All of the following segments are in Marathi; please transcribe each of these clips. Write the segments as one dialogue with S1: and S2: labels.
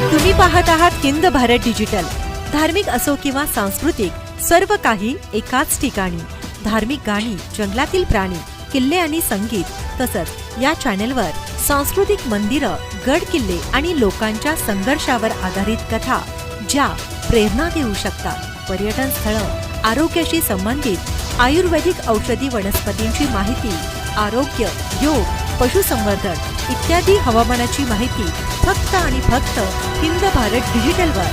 S1: तुम्ही पाहत आहात हिंद भारत डिजिटल. धार्मिक असो किंवा सांस्कृतिक सर्व काही एकाच ठिकाणी. धार्मिक गाणी जंगलातील प्राणी किल्ले आणि संगीत तसंच या चॅनेलवर सांस्कृतिक मंदिरं गड किल्ले आणि लोकांच्या संघर्षावर आधारित कथा ज्या प्रेरणा देऊ शकतात. पर्यटन स्थळं आरोग्याशी संबंधित आयुर्वेदिक औषधी वनस्पतींची माहिती आरोग्य योग पशुसंवर्धन इत्यादी हवामानाची माहिती फक्त आणि फक्त हिंद भारत डिजिटलवर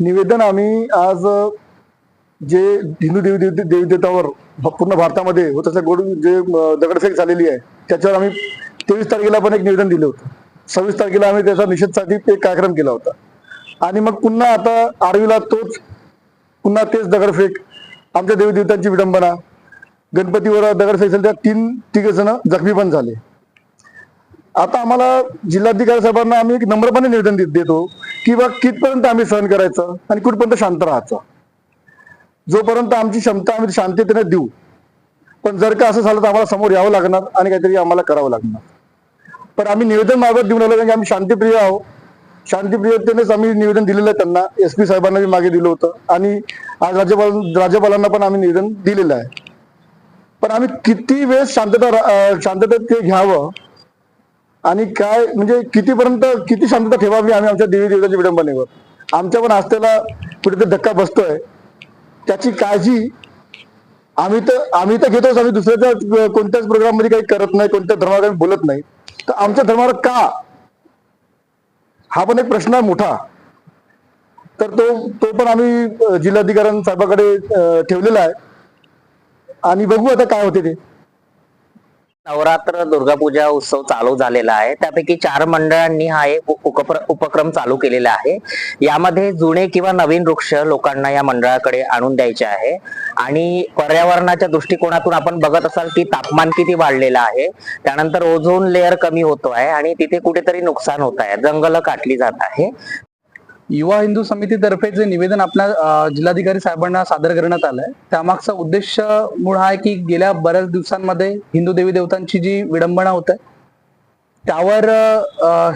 S2: निवेदन आम्ही आज जे हिंदू देवी देवी देवी देवतावर पूर्ण भारतामध्ये होत असं गोड जे दगडफेक झालेली आहे त्याच्यावर आम्ही तेवीस तारखेला पण एक निवेदन दिलं होतं. सव्वीस तारखेला आम्ही त्याचा निषेधसाठी एक कार्यक्रम केला होता. आणि मग पुन्हा आता आरवीला तोच पुन्हा तेच दगडफेक आमच्या देवी देवतांची विडंबना गणपतीवर दगडफेक झाली त्या तीन तिघे जण जखमी पण झाले. आता आम्हाला जिल्हाधिकारी साहेबांना आम्ही एक नम्रपणे निवेदन देतो की बा कितपर्यंत आम्ही सहन करायचं आणि कुठपर्यंत शांत राहायचं. जोपर्यंत आमची क्षमता आम्ही शांततेने देऊ पण जर का असं झालं तर आम्हाला समोर यावं लागणार आणि काहीतरी आम्हाला करावं लागणार. पण आम्ही निवेदन मागत देऊन आलो कारण की आम्ही शांतीप्रिय आहोत. शांतीप्रियतेनेच आम्ही निवेदन दिलेलं आहे त्यांना. एस पी साहेबांना मागे दिलं होतं आणि आज राज्यपाल राज्यपालांना पण आम्ही निवेदन दिलेलं आहे. पण आम्ही किती वेळ शांतता रा- शांततेत ते घ्यावं? आणि काय म्हणजे कितीपर्यंत किती शांतता ठेवावी आम्ही आमच्या देवी देवताच्या विडंबनेवर? आमच्या पण आस्थेला कुठेतरी धक्का बसतोय. त्याची काळजी आम्ही तर आम्ही तर घेतोच. आम्ही दुसऱ्याच्या कोणत्याच प्रोग्राममध्ये काही करत नाही कोणत्या धर्मावर आम्ही बोलत नाही. तर आमच्या धर्मावर का? हा पण एक प्रश्न आहे मोठा. तर तो तो पण आम्ही जिल्हाधिकाऱ्यांसाहेबाकडे साहेबाकडे ठेवलेला आहे. आणि बघू आता काय होते ते.
S3: नवरात्र दुर्गापूजा उत्सव चालू झालेला आहे. त्यापैकी चार मंडळांनी हा एक उपक्रम चालू केलेला आहे. यामध्ये जुने किंवा नवीन वृक्ष लोकांना या मंडळाकडे आणून द्यायचे आहे. आणि पर्यावरणाच्या दृष्टिकोनातून आपण बघत असाल की तापमान किती वाढलेलं आहे. त्यानंतर ओझोन लेअर कमी होतो आहे आणि तिथे कुठेतरी नुकसान होत आहे. जंगल काटली जात आहे.
S4: युवा हिंदू समितीतर्फे जे निवेदन आपल्या जिल्हाधिकारी साहेबांना सादर करण्यात आलंय त्यामागचा उद्देश मूळ हा आहे की गेल्या बऱ्याच दिवसांमध्ये हिंदू देवी देवतांची जी विडंबना होत आहे त्यावर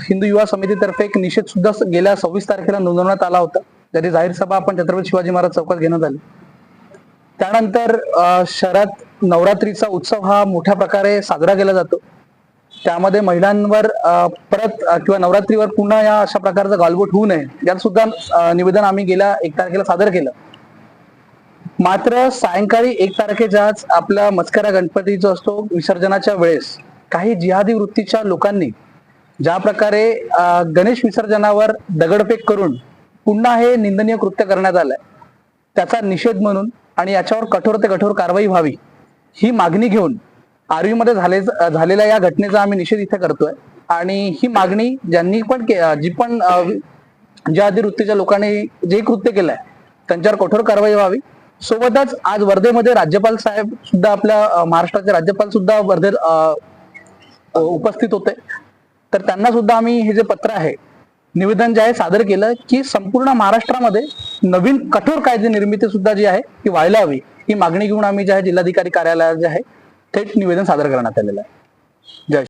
S4: हिंदू युवा समितीतर्फे एक निषेध सुद्धा गेल्या सव्वीस तारखेला नोंदवण्यात आला होता. त्याची जाहीर सभा आपण छत्रपती शिवाजी महाराज चौकात घेण्यात आली. त्यानंतर शहरात नवरात्रीचा उत्सव हा मोठ्या प्रकारे साजरा केला जातो. त्यामध्ये महिलांवर परत किंवा नवरात्रीवर पुन्हा या अशा प्रकारचा गालबोट होऊ नये यात सुद्धा निवेदन आम्ही गेल्या एक तारखेला सादर केलं. मात्र सायंकाळी एक तारखेच्या आज आपला मस्करा गणपती जो असतो विसर्जनाच्या वेळेस काही जिहादी वृत्तीच्या लोकांनी ज्या प्रकारे गणेश विसर्जनावर दगडफेक करून पुन्हा हे निंदनीय कृत्य करण्यात आलंय त्याचा निषेध म्हणून आणि याच्यावर कठोर ते कठोर कारवाई व्हावी ही मागणी घेऊन आर्वीमध्ये झाले झालेल्या या घटनेचा आम्ही निषेध इथे करतोय. आणि ही मागणी ज्यांनी पण जी पण ज्या आधी वृत्तीच्या लोकांनी जे कृत्य केलंय त्यांच्यावर कठोर कारवाई व्हावी. सोबतच आज वर्धेमध्ये राज्यपाल साहेब सुद्धा आपल्या महाराष्ट्राचे राज्यपाल सुद्धा वर्धेत उपस्थित होते. तर त्यांना सुद्धा आम्ही हे जे पत्र आहे निवेदन जे आहे सादर केलं की संपूर्ण महाराष्ट्रामध्ये नवीन कठोर कायदे निर्मिती सुद्धा जी आहे ती व्हायला हवी. ही मागणी घेऊन आम्ही जे आहे जिल्हाधिकारी कार्यालयात जे आहे थेट निवेदन सादर करण्यात आलेलं आहे. जय